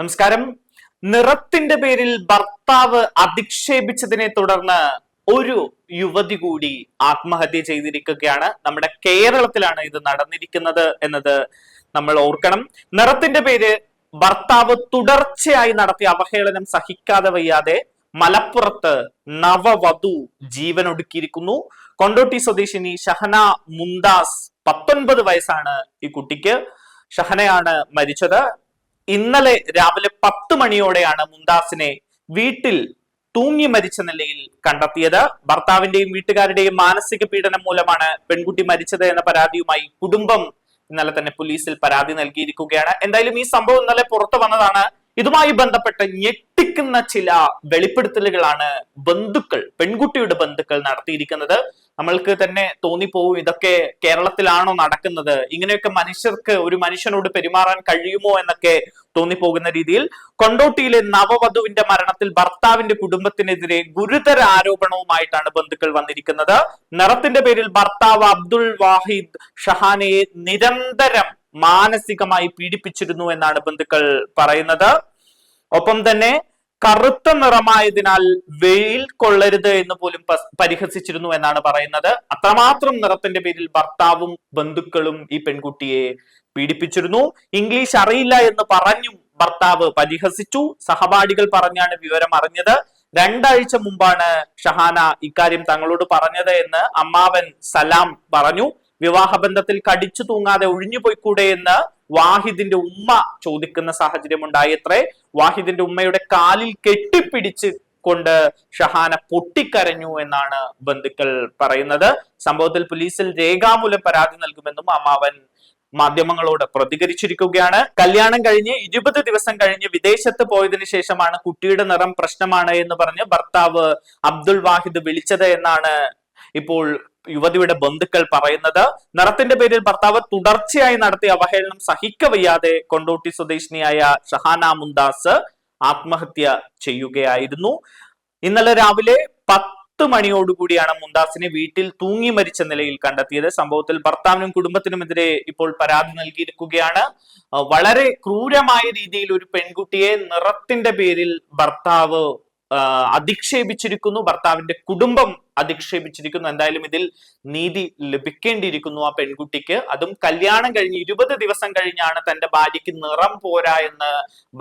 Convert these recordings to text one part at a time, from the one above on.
നമസ്കാരം. നിറത്തിന്റെ പേരിൽ ഭർത്താവ് അധിക്ഷേപിച്ചതിനെ തുടർന്ന് ഒരു യുവതി കൂടി ആത്മഹത്യ ചെയ്തിരിക്കുകയാണ്. നമ്മുടെ കേരളത്തിലാണ് ഇത് നടന്നിരിക്കുന്നത് എന്നത് നമ്മൾ ഓർക്കണം. നിറത്തിന്റെ പേര് ഭർത്താവ് തുടർച്ചയായി നടത്തിയ അവഹേളനം സഹിക്കാതെ വയ്യാതെ മലപ്പുറത്ത് നവവധു ജീവൻ ഒടുക്കിയിരിക്കുന്നു കൊണ്ടോട്ടി സ്വദേശിനി ഷഹന മുന്താസ് പത്തൊൻപത് വയസ്സാണ് ഈ കുട്ടിക്ക്. ഷഹനയാണ് മരിച്ചത്. ഇന്നലെ രാവിലെ പത്ത് മണിയോടെയാണ് മുംതാസിനെ വീട്ടിൽ തൂങ്ങി മരിച്ച നിലയിൽ കണ്ടെത്തിയത്. ഭർത്താവിന്റെയും വീട്ടുകാരുടെയും മാനസിക പീഡനം മൂലമാണ് പെൺകുട്ടി മരിച്ചത് എന്ന പരാതിയുമായി കുടുംബം ഇന്നലെ തന്നെ പോലീസിൽ പരാതി നൽകിയിരിക്കുകയാണ്. എന്തായാലും ഈ സംഭവം ഇന്നലെ പുറത്തു വന്നതാണ്. ഇതുമായി ബന്ധപ്പെട്ട് ഞെട്ടിക്കുന്ന ചില വെളിപ്പെടുത്തലുകളാണ് ബന്ധുക്കൾ പെൺകുട്ടിയുടെ ബന്ധുക്കൾ നടത്തിയിരിക്കുന്നത്. നമ്മൾക്ക് തന്നെ തോന്നിപ്പോവും ഇതൊക്കെ കേരളത്തിലാണോ നടക്കുന്നത്? ഇങ്ങനെയൊക്കെ മനുഷ്യർക്ക് ഒരു മനുഷ്യനോട് പെരുമാറാൻ കഴിയുമോ എന്നൊക്കെ തോന്നിപ്പോകുന്ന രീതിയിൽ കൊണ്ടോട്ടിയിലെ നവവധുവിന്റെ മരണത്തിൽ ഭർത്താവിന്റെ കുടുംബത്തിനെതിരെ ഗുരുതര ആരോപണവുമായിട്ടാണ് ബന്ധുക്കൾ വന്നിരിക്കുന്നത്. നിറത്തിന്റെ പേരിൽ ഭർത്താവ് അബ്ദുൾ വാഹിദ് ഷഹാനയെ നിരന്തരം മാനസികമായി പീഡിപ്പിച്ചിരുന്നു എന്നാണ് ബന്ധുക്കൾ പറയുന്നത്. ഒപ്പം തന്നെ കറുത്ത നിറമായതിനാൽ വെയിൽ കൊള്ളരുത് എന്ന് പോലും പരിഹസിച്ചിരുന്നു എന്നാണ് പറയുന്നത്. അത്രമാത്രം നിറത്തിന്റെ പേരിൽ ഭർത്താവും ബന്ധുക്കളും ഈ പെൺകുട്ടിയെ പീഡിപ്പിച്ചിരുന്നു. ഇംഗ്ലീഷ് അറിയില്ല എന്ന് പറഞ്ഞും ഭർത്താവ് പരിഹസിച്ചു. സഹപാഠികൾ പറഞ്ഞാണ് വിവരം അറിഞ്ഞത്. രണ്ടാഴ്ച മുമ്പാണ് ഷഹാന ഇക്കാര്യം തങ്ങളോട് പറഞ്ഞത് എന്ന് അമ്മാവൻ സലാം പറഞ്ഞു. വിവാഹബന്ധത്തിൽ കടിച്ചു തൂങ്ങാതെ ഒഴിഞ്ഞു പോയിക്കൂടെ എന്ന് വാഹിദിന്റെ ഉമ്മ ചോദിക്കുന്ന സാഹചര്യം ഉണ്ടായത്രേ വാഹിദിന്റെ ഉമ്മയുടെ കാലിൽ കെട്ടിപ്പിടിച്ച് കൊണ്ട് ഷഹാന പൊട്ടിക്കരഞ്ഞു എന്നാണ് ബന്ധുക്കൾ പറയുന്നത്. സംഭവത്തിൽ പോലീസിൽ രേഖാമൂലം പരാതി നൽകുമെന്നും അമ്മാവൻ മാധ്യമങ്ങളോട് പ്രതികരിച്ചിരിക്കുകയാണ്. കല്യാണം കഴിഞ്ഞ് ഇരുപത് ദിവസം കഴിഞ്ഞ് വിദേശത്ത് പോയതിനു ശേഷമാണ് കുട്ടിയുടെ നിറം പ്രശ്നമാണ് എന്ന് പറഞ്ഞ് ഭർത്താവ് അബ്ദുൾ വാഹിദ് വിളിച്ചത് എന്നാണ് ഇപ്പോൾ യുവതിയുടെ ബന്ധുക്കൾ പറയുന്നത് നിറത്തിന്റെ പേരിൽ ഭർത്താവ് തുടർച്ചയായി നടത്തിയ അവഹേളനം സഹിക്കവയ്യാതെ കൊണ്ടോട്ടി സ്വദേശിനിയായ ഷഹാന മുന്താസ് ആത്മഹത്യ ചെയ്യുകയായിരുന്നു. ഇന്നലെ രാവിലെ പത്ത് മണിയോടുകൂടിയാണ് മുന്താസിനെ വീട്ടിൽ തൂങ്ങി മരിച്ച നിലയിൽ കണ്ടെത്തിയത്. സംഭവത്തിൽ ഭർത്താവിനും കുടുംബത്തിനുമെതിരെ ഇപ്പോൾ പരാതി നൽകിയിരിക്കുകയാണ്. വളരെ ക്രൂരമായ രീതിയിൽ ഒരു പെൺകുട്ടിയെ നിറത്തിന്റെ പേരിൽ ഭർത്താവ് അധിക്ഷേപിച്ചിരിക്കുന്നു. ഭർത്താവിന്റെ കുടുംബം അധിക്ഷേപിച്ചിരിക്കുന്നു. എന്തായാലും ഇതിൽ നീതി ലഭിക്കേണ്ടിയിരിക്കുന്നു ആ പെൺകുട്ടിക്ക്. അതും കല്യാണം കഴിഞ്ഞ് ഇരുപത് ദിവസം കഴിഞ്ഞാണ് തന്റെ ഭാര്യയ്ക്ക് നിറം പോരാ എന്ന്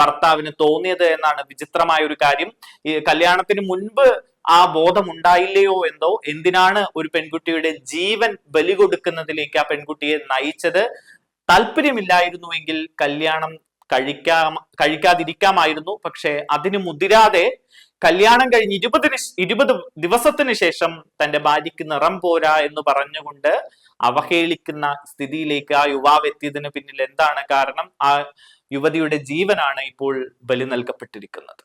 ഭർത്താവിന് തോന്നിയത് എന്നാണ് വിചിത്രമായ ഒരു കാര്യം. ഈ കല്യാണത്തിന് മുൻപ് ആ ബോധം ഉണ്ടായില്ലയോ എന്തോ? എന്തിനാണ് ഒരു പെൺകുട്ടിയുടെ ജീവൻ ബലി കൊടുക്കുന്നതിലേക്ക് ആ പെൺകുട്ടിയെ നയിച്ചത്? താല്പര്യമില്ലായിരുന്നുവെങ്കിൽ കല്യാണം കഴിക്കാ കഴിക്കാതിരിക്കാമായിരുന്നു. പക്ഷെ അതിന് മുതിരാതെ കല്യാണം കഴിഞ്ഞ് ഇരുപതിന് ഇരുപത് ദിവസത്തിന് ശേഷം തന്റെ ഭാര്യയ്ക്ക് നിറം പോരാ എന്ന് പറഞ്ഞുകൊണ്ട് അവഹേളിക്കുന്ന സ്ഥിതിയിലേക്ക് ആ യുവാവ് എത്തിയതിന് പിന്നിൽ എന്താണ് കാരണം? ആ യുവതിയുടെ ജീവനാണ് ഇപ്പോൾ ബലി നൽകപ്പെട്ടിരിക്കുന്നത്.